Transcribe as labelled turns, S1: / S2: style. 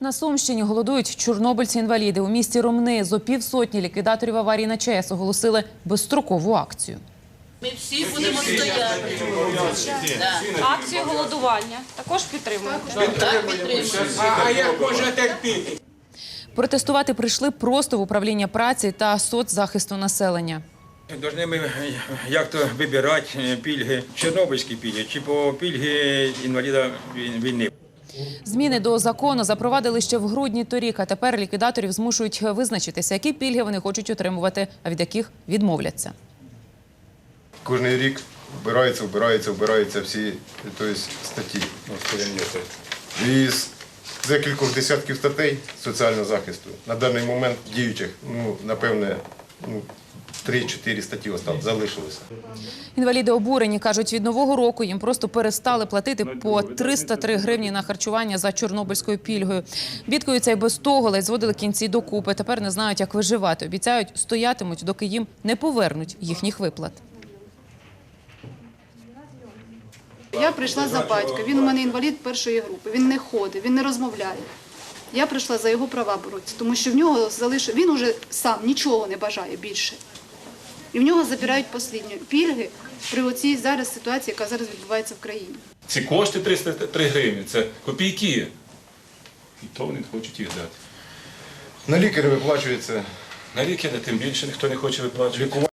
S1: На Сумщині голодують чорнобильці-інваліди. У місті Ромни зо півсотні ліквідаторів аварії на ЧАЕС оголосили безстрокову акцію.
S2: Ми всі будемо стояти.
S3: Акцію голодування також підтримуємо.
S2: Так.
S4: А як можна терпіти?
S1: Протестувати прийшли просто в управління праці та соцзахисту населення.
S4: Должны ми як то вибирати е, пільги, чорнобильські пільги чи по пільги інваліда війни.
S1: Зміни до закону запровадили ще в грудні торік, а тепер ліквідаторів змушують визначитися, які пільги вони хочуть отримувати, а від яких відмовляться.
S5: Кожний рік вбираються, вбираються, вбираються всі статті. Із декількох десятків статей соціального захисту на даний момент діючих, ну, напевне, ну, 3-4 статті осталось, залишилося.
S1: Інваліди обурені кажуть, від нового року їм просто перестали платити по 303 гривні на харчування за чорнобильською пільгою. Бідкаються й без того, ледь зводили кінці докупи. Тепер не знають, як виживати. Обіцяють, стоятимуть, доки їм не повернуть їхніх виплат.
S6: Я прийшла за батька. Він у мене інвалід першої групи. Він не ходить, він не розмовляє. Я прийшла за його права боротися, тому що в нього залишив. Він уже сам нічого не бажає більше. І в нього забирають послідні пільги при оцій зараз ситуації, яка зараз відбувається в країні.
S7: Ці кошти 303 гривні це копійки. І то вони не хочуть їх дати.
S5: На лікаря виплачується
S7: На ліки тим більше ніхто не хоче виплачувати.